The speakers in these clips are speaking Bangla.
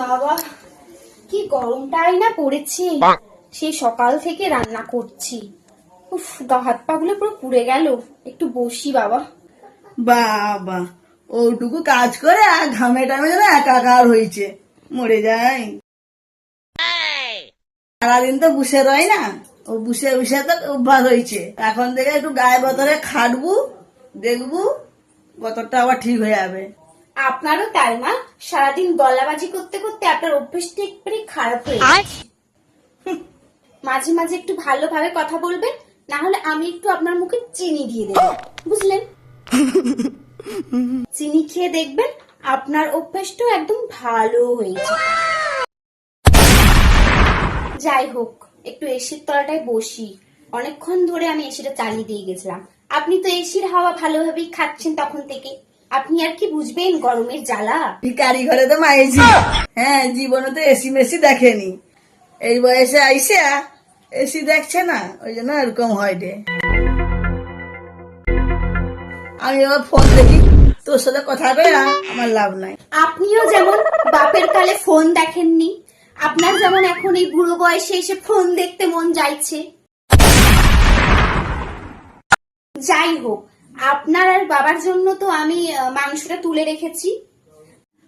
বাবা। কি গরমটাই না পড়েছে। সেই সকাল থেকে রান্না করছি। উফ গা হাত পা গুলো পুরো পুড়ে গেল। একটু বসি বাবা। বাবা ওটুকু কাজ করে আর ঘামে টামে যেন একাকার হয়েছে। মরে যাই। সারাদিন তো বুসে রয় না। ও বুসে বুসে তো অভ্যাস হয়েছে। এখন থেকে একটু গায়ে বতরে খাটবু দেখবু বতরটা আবার ঠিক হয়ে যাবে। আপনারও তাই না? সারাদিন গলাবাজি করতে করতে আপনার অভ্যেসটা একবারে খারাপ হয়ে গেছে। মাঝে মাঝে একটু ভালোভাবে কথা বলবেন না হলে আমি একটু আপনার মুখে চিনি দিয়ে দেবো। বুঝলেন? চিনি খেয়ে দেখবেন আপনার অভ্যাসটাও একদম ভালো হয়েছে যাই হোক একটু এসির তলাটায় বসি। অনেকক্ষণ ধরে আমি এসিটা চালিয়ে দিয়ে গেছিলাম। আপনি তো এসির হাওয়া ভালোভাবেই খাচ্ছেন তখন থেকে। আপনি আর কি বুঝবেন গরমের জ্বালা? ভিকারি ঘরে তো মাইছি হ্যাঁ জীবনে তো এসি মেসি দেখেনি। এই বয়সে আইসে এসি দেখছে না ওই জন্য এরকম হয় রে। আমি আবার ফোন দেখি তোর সাথে কথা কই না আমার লাভ নাই। আপনিও যেমন বাপের কালে ফোন দেখেননি আপনার যেমন এখন এই বুড়ো বয়সে এসে ফোন দেখতে মন যাইছে। যাই হোক আপনার আর বাবার জন্য তো আমি মাংসটা তুলে রেখেছি।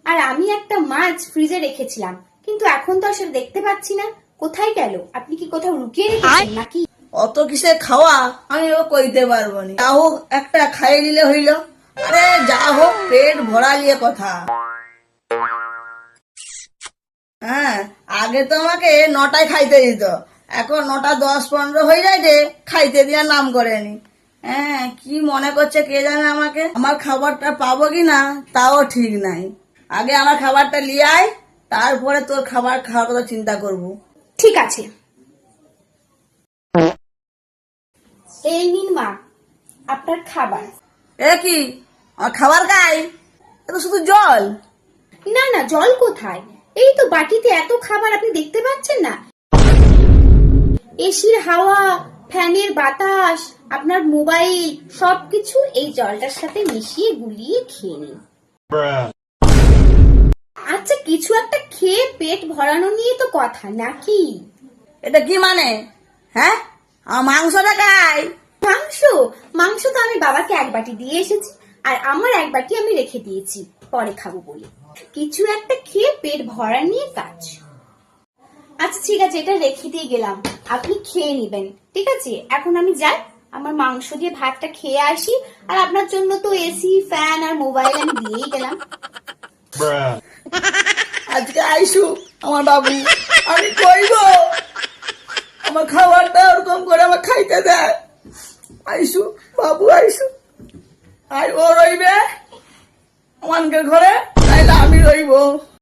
আর আমি একটা মাছ ফ্রিজে রেখেছিলাম, কিন্তু এখন তো আর সেটা দেখতে পাচ্ছি না। কোথায় গেল? আপনি কি কোথাও লুকিয়ে রেখেছেন নাকি? অত কিসে খাওয়া? আমি ও কইতে পারব না। যা হোক, একটা খাইয়ে দিলে হইল। আরে, যা হোক, পেট ভরা নিয়ে কথা। হ্যাঁ আগে তো আমাকে নটায় খাইতে দিত। এখন নটা দশ পনেরো হয়ে যায় রে খাইতে দেওয়ার নাম করেনি। হ্যাঁ কি মনে করছে কে জানে আমাকে? আমার খাবারটা পাবো কি না তাও ঠিক নাই। আগে আমার খাবারটা নিয়ে আয় তারপরে তোর খাবার খাওয়ার কথা চিন্তা করব। ঠিক আছে। এই নিন মা আপনার খাবার। এ কি আমার খাবার খাই? এ তো শুধু জল। না না জল কোথায়? এই তো বাটিতে এত খাবার আপনি দেখতে পাচ্ছেন না? এসির হাওয়া ফ্যানের বাতাস। আপনার মোবাইল সবকিছু এই জলটার সাথে মিশিয়ে গুলিয়ে খেয়ে নিন। আচ্ছা কিছু একটা খেয়ে পেট ভরানো নিয়ে তো কথা নাকি? এটা কি মানে? হ্যাঁ? মাংসটা খাই মাংস? মাংস তো আমি বাবাকে এক বাটি দিয়ে এসেছি আর আমার এক বাটি আমি রেখে দিয়েছি পরে খাব বলে। কিছু একটা খেয়ে পেট ভরা নিয়ে কাজ। আচ্ছা ঠিক আছে এটা রেখে দিয়ে গেলাম। আপনি খেয়ে নিবেন ঠিক আছে? এখন আমি যাই। আমার মাংস দিয়ে ভাতটা খেয়ে আসি। আর আপনার জন্য তো এসি ফ্যান আর মোবাইল আমি দিয়েই গেলাম। আজকে আইসু আমার বাবু। আমি কইব আমার খাবারটা ওরকম করে আমার খাইতে দেয় আইসু বাবু আইসু। আর ও রইবে আমানকে ঘরে তাইলে আমি রইব।